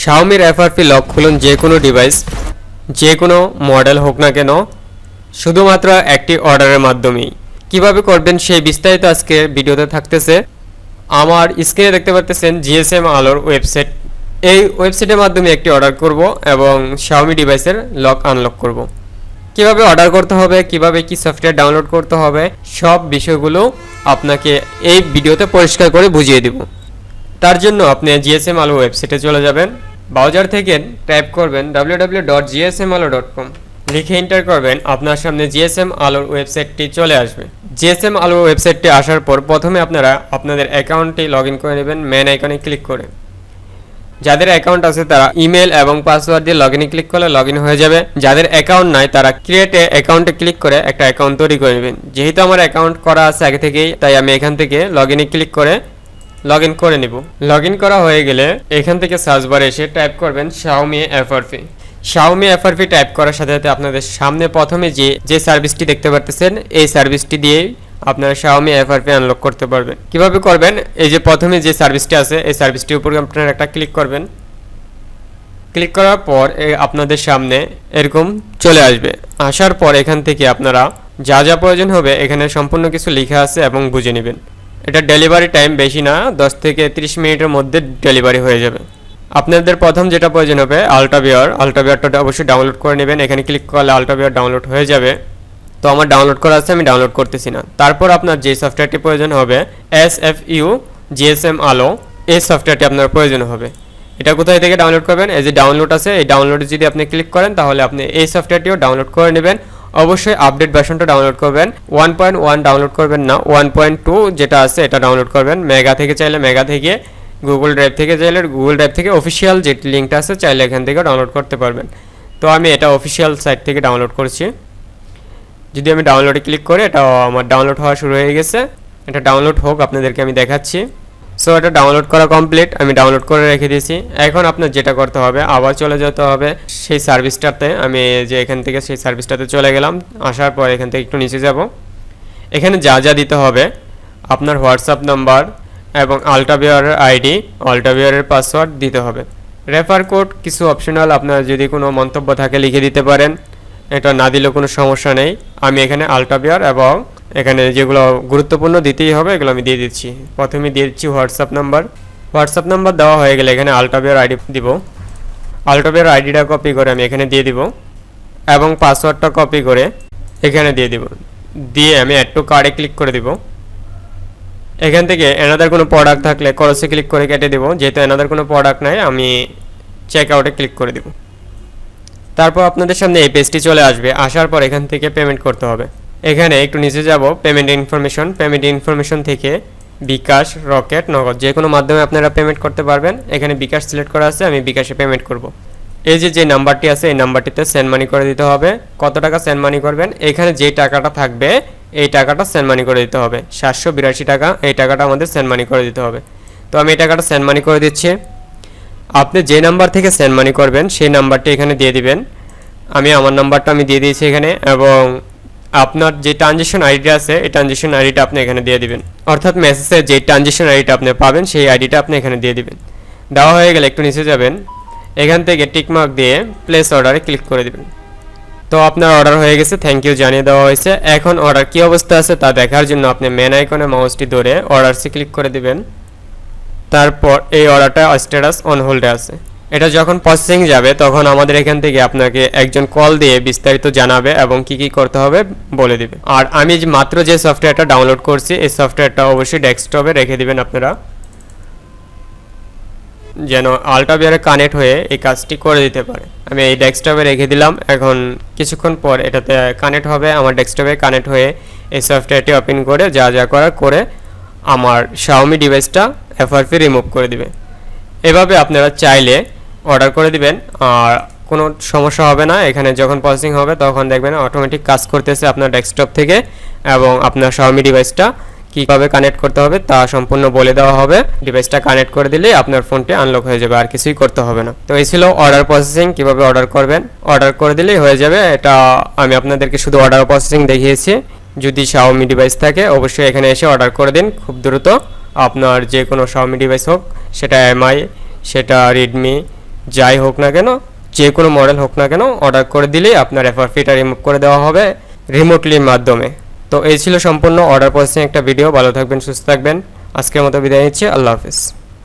শাওমির FRP lock খুলুন যে কোনো ডিভাইস যে কোনো মডেল হোক না কেন, শুধুমাত্র একটি অর্ডারের মাধ্যমেই। কীভাবে করবেন সেই বিস্তারিত আজকে ভিডিওতে থাকতেছে। আমার স্ক্রিনে দেখতে পাচ্ছেন জিএসএম আলোর ওয়েবসাইট এই ওয়েবসাইটের মাধ্যমে একটি অর্ডার করব এবং শাওমি ডিভাইসের লক আনলক করব। কীভাবে অর্ডার করতে হবে, কীভাবে কি সফটওয়্যার ডাউনলোড করতে হবে, সব বিষয়গুলো আপনাকে এই ভিডিওতে পরিষ্কার করে বুঝিয়ে দেব। তার জন্য আপনি জিএসএম আলো ওয়েবসাইটে চলে যাবেন। ব্রাউজার থেকে টাইপ করবেন www.gsmalo.com লিখে এন্টার করবেন, আপনার সামনে জিএসএম আলোর ওয়েবসাইটটি চলে আসবে। জিএসএম আলোর ওয়েবসাইটটি আসার পর প্রথমে আপনারা আপনাদের অ্যাকাউন্টটি লগ করে নেবেন মেন আইকনে ক্লিক করে। যাদের অ্যাকাউন্ট আছে তারা ইমেল এবং পাসওয়ার্ড দিয়ে লগ ক্লিক করলে লগ হয়ে যাবে। যাদের অ্যাকাউন্ট নাই, তারা ক্রিয়েট অ্যাকাউন্টে ক্লিক করে একটা অ্যাকাউন্ট তৈরি করে নেবেন। যেহেতু আমার অ্যাকাউন্ট করা আছে আগে থেকেই, তাই আমি এখান থেকে লগ ক্লিক করে লগ ইন করে নিব। লগ ইন করা হয়ে গেলে এখান থেকে সার্চ বারে এসে টাইপ করবেন Xiaomi FRP Xiaomi FRP type করার সাথে সাথে আপনাদের সামনে প্রথমে যে যে সার্ভিসটি দেখতে পারতেছেন, এই সার্ভিসটি দিয়েই আপনারা শাওমি এফআরপি আনলক করতে পারবেন। কীভাবে করবেন? এই যে প্রথমে যে সার্ভিসটি আছে, এই সার্ভিসটির উপর আপনারা একটা ক্লিক করবেন। ক্লিক করার পর আপনাদের সামনে এরকম চলে আসবে। আসার পর এখান থেকে আপনারা যা যা প্রয়োজন হবে, এখানে সম্পূর্ণ কিছু লেখা আছে এবং বুঝে নেবেন। এটা ডেলিভারি টাইম বেশি না, দশ থেকে 30 মিনিটের মধ্যে ডেলিভারি হয়ে যাবে। আপনাদের প্রথম যেটা প্রয়োজন হবে আলট্রাবিয়ার আলট্রাবিয়ারটা অবশ্যই ডাউনলোড করে নেবেন। এখানে ক্লিক করলে আলট্রাবিয়ার ডাউনলোড হয়ে যাবে। তো আমার ডাউনলোড করা আছে, আমি ডাউনলোড করতেছি না। তারপর আপনার যে সফটওয়্যারটি প্রয়োজন হবে এস এফ ইউ জিএসএম আলো এই সফটওয়্যারটি আপনার প্রয়োজন হবে। এটা কোথায় থেকে ডাউনলোড করবেন? এই যে ডাউনলোড আছে, এই ডাউনলোডে যদি আপনি ক্লিক করেন, তাহলে আপনি এই সফটওয়্যারটিও ডাউনলোড করে নেবেন। অবশ্যই আপডেট ভার্সনটা ডাউনলোড করবেন। ওয়ান পয়েন্ট ওয়ান ডাউনলোড করবেন না ওয়ান পয়েন্ট টু যেটা আছে এটা ডাউনলোড করবেন। মেগা থেকে চাইলে মেগা থেকে গুগল ড্রাইভ থেকে চাইলে গুগল ড্রাইভ থেকে অফিসিয়াল যে লিঙ্কটা আছে চাইলে এখান থেকে ডাউনলোড করতে পারবেন। তো আমি এটা অফিসিয়াল সাইট থেকে ডাউনলোড করছি। যদি আমি ডাউনলোডে ক্লিক করি, এটা আমার ডাউনলোড হওয়া শুরু হয়ে গেছে। এটা ডাউনলোড হোক, আপনাদেরকে আমি দেখাচ্ছি। সো এটা ডাউনলোড করা কমপ্লিট আমি ডাউনলোড করে রেখে দিয়েছি। এখন আপনার যেটা করতে হবে, আবার চলে যেতে হবে সেই সার্ভিসটাতে আমি যে এখান থেকে সেই সার্ভিসটাতে চলে গেলাম, আসার পর এখান থেকে একটু নিচে যাব। এখানে যা যা দিতে হবে, আপনার হোয়াটসঅ্যাপ নাম্বার এবং আলট্রাবিয়ারের আইডি আলট্রাবিয়ারের পাসওয়ার্ড দিতে হবে। রেফার কোড কিছু অপশনাল আপনার যদি কোনো মন্তব্য থাকে লিখে দিতে পারেন। এটা না দিলেও কোনো সমস্যা নেই। আমি এখানে আলট্রাবিয়ার এবং এখানে যেগুলো গুরুত্বপূর্ণ দিতেই হবে, এগুলো আমি দিয়ে দিচ্ছি। প্রথমে দিয়ে দিচ্ছি হোয়াটসঅ্যাপ নাম্বার হোয়াটসঅ্যাপ নাম্বার দেওয়া হয়ে গেলে এখানে আলট্রাবিয়ার আইডি দিব। আলট্রাবিয়ার আইডিটা কপি করে আমি এখানে দিয়ে দিব এবং পাসওয়ার্ডটা কপি করে এখানে দিয়ে দিব। দিয়ে আমি অ্যাড টু কার্ডে ক্লিক করে দিব। এখান থেকে এনাদার কোনো প্রোডাক্ট থাকলে করসে ক্লিক করে কেটে দেবো। যেহেতু এনাদার কোনো প্রোডাক্ট নাই, আমি চেক আউটে ক্লিক করে দেবো। তারপর আপনাদের সামনে এই পেজটি চলে আসবে। আসার পর এখান থেকে পেমেন্ট করতে হবে। এখানে একটু নিচে যাব পেমেন্ট ইনফরমেশন পেমেন্ট ইনফরমেশন থেকে বিকাশ, রকেট, নগদ, যে কোনো মাধ্যমে আপনারা পেমেন্ট করতে পারবেন। এখানে বিকাশ সিলেক্ট করা আছে, আমি বিকাশে পেমেন্ট করব। এই যে যে নাম্বারটি আছে, এই নাম্বারটিতে সেন্ড মানি করে দিতে হবে। কত টাকা সেন্ড মানি করবেন? এখানে যে টাকাটা থাকবে, এই টাকাটা সেন্ড মানি করে দিতে হবে। সাতশো বিরাশি টাকা, এই টাকাটা আমাদের সেন্ড মানি করে দিতে হবে। তো আমি এই টাকাটা সেন্ড মানি করে দিচ্ছি। আপনি যে নাম্বার থেকে সেন্ড মানি করবেন, সেই নাম্বারটি এখানে দিয়ে দিবেন। আমি আমার নাম্বারটা আমি দিয়ে দিয়েছি এখানে, এবং আপনার যে ট্রানজেকশন আইডিটা আছে, এই ট্রানজেকশন আইডিটা আপনি এখানে দিয়ে দিবেন। অর্থাৎ মেসেজের যে ট্রানজেকশন আইডিটা আপনি পাবেন, সেই আইডিটা আপনি এখানে দিয়ে দিবেন। দেওয়া হয়ে গেলে একটু নিচে যাবেন। এখান থেকে টিকমার্ক দিয়ে প্লেস অর্ডারে ক্লিক করে দিবেন। তো আপনার অর্ডার হয়ে গেছে থ্যাংক ইউ জানিয়ে দেওয়া হয়েছে। এখন অর্ডার কী অবস্থা আছে তা দেখার জন্য আপনি মেন আইকনে মাউসটি ধরে অর্ডারসে ক্লিক করে দিবেন। তারপর এই অর্ডারটা স্ট্যাটাস অন হোল্ডে আছে। এটা যখন প্রসেসিং যাবে, তখন আমাদের এখান থেকে আপনাকে একজন কল দিয়ে বিস্তারিত জানাবে এবং কি কি করতে হবে বলে দিবে। আর আমি যে মাত্র যে সফটওয়্যারটা ডাউনলোড করছি, এই সফটওয়্যারটা অবশ্যই ডেস্কটপে রেখে দিবেন আপনারা। যেন আলট্রাবিয়ারে কানেক্ট হয়ে এই কাজটি করে দিতে পারে। আমি এই ডেস্কটপে রেখে দিলাম। এখন কিছুক্ষণ পর এটাতে কানেক্ট হবে। আমার ডেস্কটপে কানেক্ট হয়ে এই সফটওয়্যারটি ওপেন করে, যা যা করার করে আমার শাওমি ডিভাইসটা এফআরপি রিমুভ করে দিবে। এভাবে আপনারা চাইলে অর্ডার করে দিবেন, আর কোনো সমস্যা হবে না। এখানে যখন প্রসেসিং হবে, তখন দেখবেন অটোমেটিক কাজ করতেছে আপনার ডেস্কটপ থেকে এবং আপনার শাওমি ডিভাইসটা কীভাবে কানেক্ট করতে হবে তা সম্পূর্ণ বলে দেওয়া হবে। ডিভাইসটা কানেক্ট করে দিলে আপনার ফোনটি আনলক হয়ে যাবে, আর কিছুই করতে হবে না। তো এই ছিল অর্ডার প্রসেসিং কীভাবে অর্ডার করবেন? অর্ডার করে দিলেই হয়ে যাবে। এটা আমি আপনাদেরকে শুধু অর্ডার প্রসেসিং দেখিয়েছি। যদি শাওমি ডিভাইস থাকে, অবশ্যই এখানে এসে অর্ডার করে দিন। খুব দ্রুত আপনার যে কোনো শাওমি ডিভাইস হোক, সেটা এমআই সেটা রেডমি যাই হোক না কেন, যে কোনো মডেল হোক না কেন অর্ডার করে দিলেই আপনার রেফার ফিটা রিমুভ করে দেওয়া হবে রিমোটলির মাধ্যমে। তো এই ছিল সম্পূর্ণ অর্ডার প্রসেসিং একটা ভিডিও ভালো থাকবেন, সুস্থ থাকবেন। আজকের মতো বিদায় নিচ্ছি। আল্লাহ হাফিজ।